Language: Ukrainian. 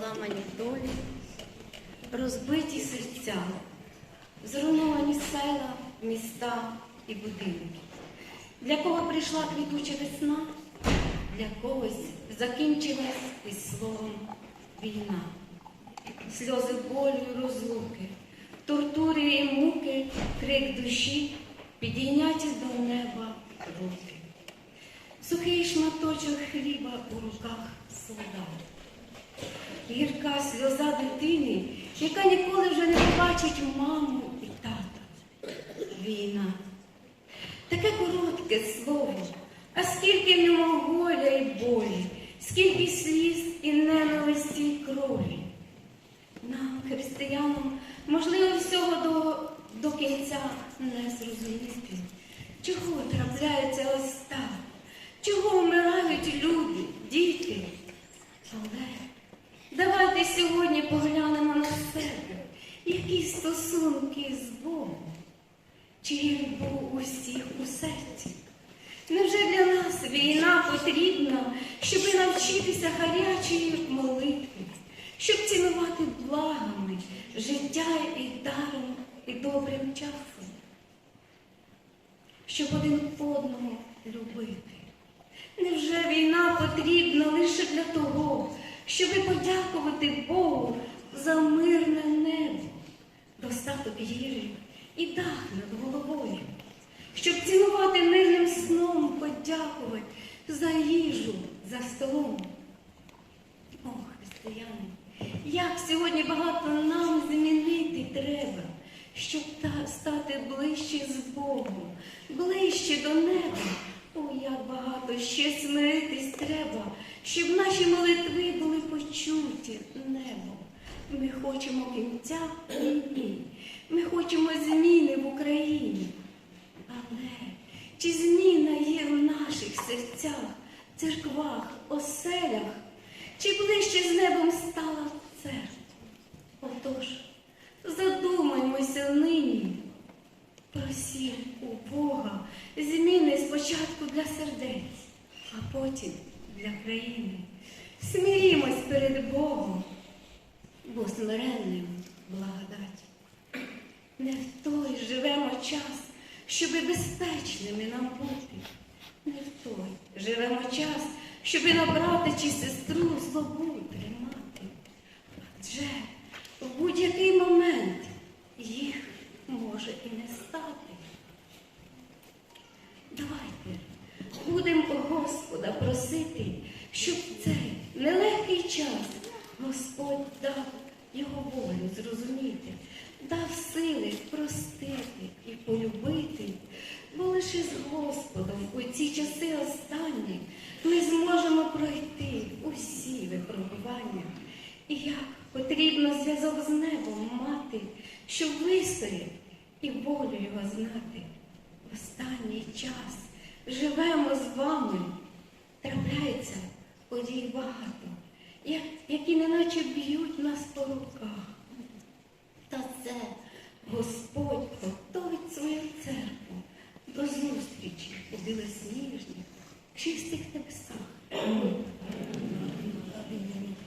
поламані долі, розбиті серця, зруйновані села, міста і будинки. Для кого прийшла квітуча весна, для когось закінчилась із словом війна. Сльози болю розлуки, тортури і муки, крик душі, підійняті до неба руки. Сухий шматочок хліба у руках солдата. Гірка сльоза дитини, яка ніколи вже не побачить маму і тата. Війна. Таке коротке слово, а скільки в ньому горя і болі, скільки сліз і ненависті і крові. Нам, християнам, можливо, всього до, до кінця не зрозуміти, чого трапляється ось так, чого вмирають люди, діти. Давайте сьогодні поглянемо на себе, які стосунки з Богом. Чи він був усіх у серці? Невже для нас війна потрібна, щоб навчитися гарячої молитви, щоб цінувати благами життя і даром і добрим часом, щоб один одного любити? Невже війна потрібна лише для того, щоб подякувати Богу за мирне небо, достаток їжі і дах над головою, щоб цінувати мирним сном, подякувати за їжу за столом? О, християни, як сьогодні багато нам змінити треба, щоб стати ближче з Богом, ближче до неба. О, як багато ще смиритись треба, щоб наші молитви були почуті небом. Ми хочемо кінця війни, ми хочемо зміни в Україні. Але чи зміна є в наших серцях, церквах, оселях, чи ближче з небом стала церква? Отож, задумаймося нині. Просім у Бога зміни спочатку для сердець, а потім для країни. Смирімось перед Богом, бо смиренним благодать. Не в той живемо час, щоби безпечними нам бути. Не в той живемо час, щоби на брата чи сестру злобу тримати. Адже в будь-який момент їх може і не стати. Давайте будемо Господа просити, щоб цей нелегкий час Господь дав його волю зрозуміти, дав сили простити і полюбити, бо лише з Господом у ці часи останні ми зможемо пройти усі випробування. І як потрібно зв'язок з небом мати, щоб вистояти і волю його знати. В останній час живемо з вами, трапляється подій багато, які неначе б'ють нас по руках. Та це Господь готовить свою церкву до зустрічі у білосніжних, чистих тебе.